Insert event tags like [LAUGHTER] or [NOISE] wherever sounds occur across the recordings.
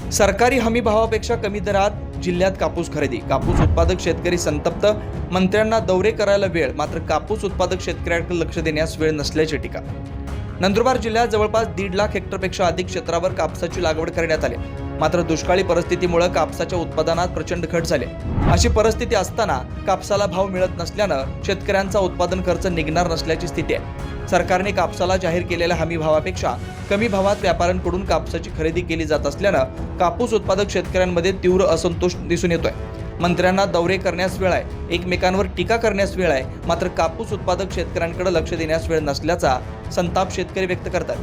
सरकारी हमी भावापेक्षा कमी दरात जिल्ह्यात कापूस खरेदी. कापूस उत्पादक शेतकरी संतप्त. मंत्र्यांना दौरे करायला वेळ मात्र कापूस उत्पादक शेतकऱ्यांकडे लक्ष देण्यास वेळ नसल्याची टीका. नंदुरबार जिल्ह्यात जवळपास दीड लाख हेक्टरपेक्षा अधिक क्षेत्रावर कापसाची लागवड करण्यात आली मात्र दुष्काळी परिस्थितीमुळे कापसाच्या उत्पादनात प्रचंड घट झाले. अशी परिस्थिती असताना कापसाला भाव मिळत नसल्यानं शेतकऱ्यांचा उत्पादन खर्च निघणार नसल्याची स्थिती आहे. सरकारने कापसाला जाहीर केलेल्या हमी भावापेक्षा कमी भावात व्यापाऱ्यांकडून कापसाची खरेदी केली जात असल्यानं कापूस उत्पादक शेतकऱ्यांमध्ये तीव्र असंतोष दिसून येतोय. मंत्र्यांना दौरे करण्यास वेळ आहे एकमेकांवर टीका करण्यास वेळ आहे मात्र कापूस उत्पादक शेतकऱ्यांकडे लक्ष देण्यास वेळ नसल्याचा संताप शेतकरी व्यक्त करतात.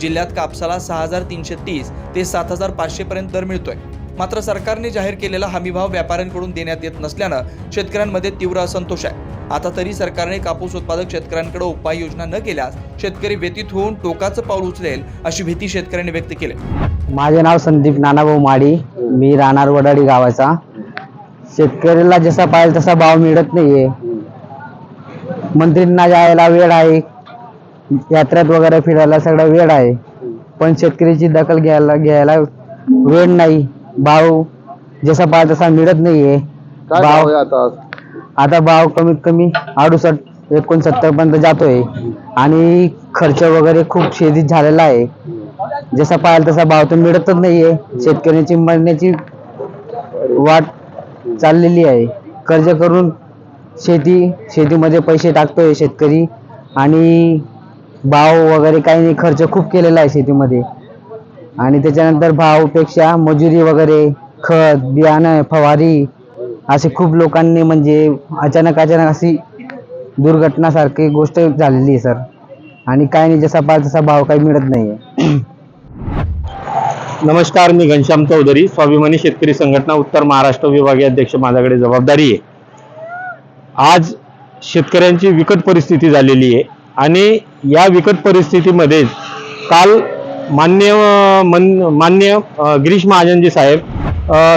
जिल्ह्यात कापसाला सहा हजार तीनशे तीस ते सात हजार पाचशेपर्यंत दर मिळतोय. मात्र सरकारने जाहीर केलेला हमीभाव व्यापाऱ्यांकडून देण्यात येत नसल्यानं शेतकऱ्यांमध्ये तीव्र असंतोष आहे. आता तरी सरकारने कापूस उत्पादक शेतकऱ्यांकडे उपाययोजना न केल्यास शेतकरी व्यतीत होऊन टोकाचं पाऊल उचलेल अशी भीती शेतकऱ्यांनी व्यक्त केली. माझे नाव संदीप नानाभाऊ माडी. मी राहणार वडाडी गावाचा. शेतकऱ्याला जसा पाहिजे तसा भाव मिळत नाहीये. मंत्रींना जायला वेळ आहे. यात्रेत वगैरे फिरायला सगळं वेळ आहे. पण शेतकऱ्याची दखल घ्यायला घ्यायला वेळ नाही. भाव जसा पाहिजे तसा मिळत नाहीये. काय भाव आहे आता? आता भाव कमीत कमी अडुसष्ट एकोणसत्तर पर्यंत जातोय. आणि खर्च वगैरे खूप शेतीत झालेला आहे. जसा पाहिजे तसा भाव तर मिळतच नाहीये. शेतकऱ्याची मरण्याची वाट चाललेली आहे. कर्ज करून शेती शेतीमध्ये पैसे टाकतोय शेतकरी. आणि भाव वगैरे काही नाही खर्च खूप केलेला आहे शेतीमध्ये. आणि त्याच्यानंतर भावपेक्षा मजुरी वगैरे खत बियाणं फवारी असे खूप लोकांनी म्हणजे अचानक अचानक अशी दुर्घटनासारखी गोष्ट झालेली आहे सर. आणि काय नाही जसा पाहिजे तसा भाव काही मिळत नाहीये [CLEARS THROAT] नमस्कार मी घनश्याम चौधरी स्वाभिमानी शेतकरी संघटना उत्तर महाराष्ट्र विभागीय अध्यक्ष माझ्याकडे जबाबदारी आहे. आज शेतकऱ्यांची विकट परिस्थिती झालेली आहे आणि या विकट परिस्थितीमध्ये काल मान्य मन मान्य गिरीश महाजनजी साहेब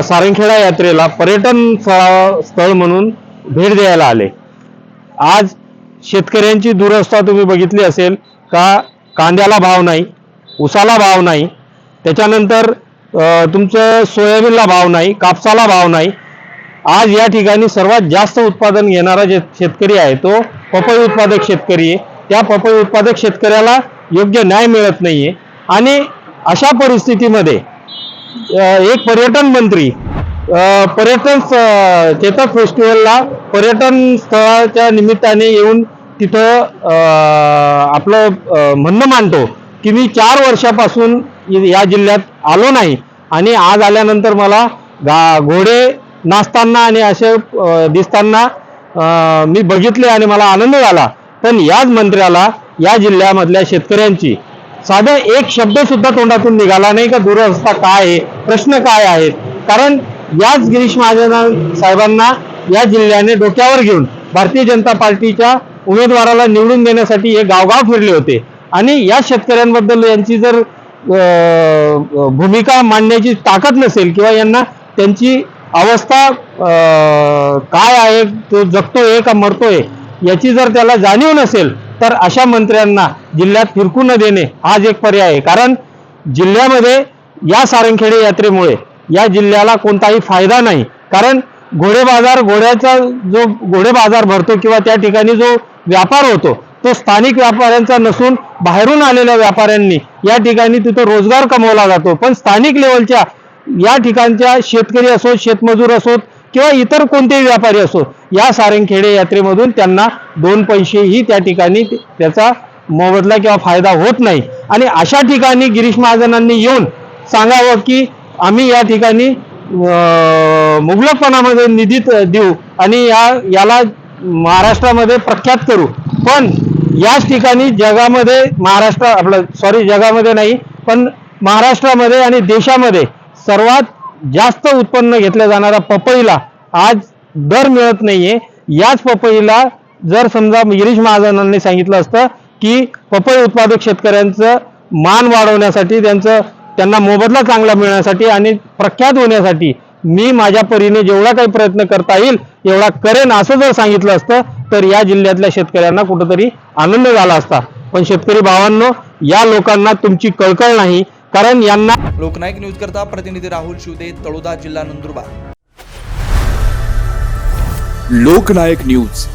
सारंगखेडा यात्रेला पर्यटन स्थळा स्थळ म्हणून भेट द्यायला आले. आज शेतकऱ्यांची दुरवस्था तुम्ही बघितली असेल का कांद्याला भाव नाही उसाला भाव नाही त्याच्यानंतर तुमचं सोयाबीनला भाव नाही कापसाला भाव नाही. आज या ठिकाणी सर्वात जास्त उत्पादन घेणारा जे शेतकरी आहे तो पपई उत्पादक शेतकरी आहे. त्या पपई उत्पादक शेतकऱ्याला योग्य न्याय मिळत नाहीये. आणि अशा परिस्थितीमध्ये एक पर्यटन मंत्री पर्यटन चेतक फेस्टिवलला पर्यटन स्थळाच्या निमित्ताने येऊन तिथं आपलं म्हणणं मांडतो की मी चार वर्षापासून या जिल्ह्यात आलो नाही. आणि आज आल्यानंतर मला गा घोडे नाचताना आणि असे दिसताना मी बघितले आणि मला आनंद झाला. पण याच मंत्र्याला या जिल्ह्यामधल्या शेतकऱ्यांची साधं एक शब्द सुद्धा तोंडातून निघाला नाही का? दुरवस्था काय आहे? प्रश्न काय आहेत? कारण याच गिरीश महाजन साहेबांना या जिल्ह्याने डोक्यावर घेऊन भारतीय जनता पार्टीच्या उमेदवाराला निवडून देण्यासाठी हे गावगाव फिरले होते. आणि या शेतकऱ्यांबद्दल यांची जर भूमिका मांडण्याची ताकद नसेल किंवा यांना त्यांची अवस्था काय आहे? तो जगतोय का मरतोय? याची जर त्याला जाणीव नसेल तर अशा मंत्र्यांना जिल्ह्यात फिरकू न देणे हाच एक पर्याय आहे. कारण जिल्ह्यामध्ये या सारंगखेडे यात्रेमुळे या जिल्ह्याला कोणताही फायदा नाही. कारण घोडे बाजार घोड्याचा जो घोडे बाजार भरतो किंवा त्या ठिकाणी जो व्यापार होतो तो स्थानिक व्यापाऱ्यांचा नसून बाहेरून आलेल्या व्यापाऱ्यांनी या ठिकाणी तिथं रोजगार कमवला जातो. पण स्थानिक लेवलच्या या ठिकाणच्या शेतकरी असोत शेतमजूर असोत किंवा इतर कोणतेही व्यापारी असो या सारंगखेडे यात्रेमधून त्यांना दोन पैसेही त्या ठिकाणी त्याचा मोबदला किंवा फायदा होत नाही. आणि अशा ठिकाणी गिरीश महाजनांनी येऊन सांगावं की आम्ही या ठिकाणी मुबलकपणामध्ये निधीत देऊ आणि या याला महाराष्ट्रामध्ये प्रख्यात करू. पण याच ठिकाणी जगामध्ये महाराष्ट्र आपलं सॉरी जगामध्ये नाही पण महाराष्ट्रामध्ये आणि देशामध्ये सर्वात जास्त उत्पन्न घेतल्या जाणारा पपईला आज दर मिळत नाहीये. याच पपईला जर समजा गिरीश महाजनांनी सांगितलं असतं की पपई उत्पादक शेतकऱ्यांचं मान वाढवण्यासाठी त्यांचं त्यांना मोबदला चांगला मिळण्यासाठी आणि प्रख्यात होण्यासाठी मी माझ्या परीने जेवढा काही प्रयत्न करता येईल एवढा करेन असं जर सांगितलं असतं तर या जिल्ह्यातल्या शेतकऱ्यांना कुठंतरी आनंद झाला असता. पण शेतकरी भावांनो या लोकांना तुमची कळकळ नाही कारण यांना लोकनायक न्यूज करता प्रतिनिधी राहुल शिवदे तळोदा जिल्हा नंदुरबार. लोकनायक न्यूज.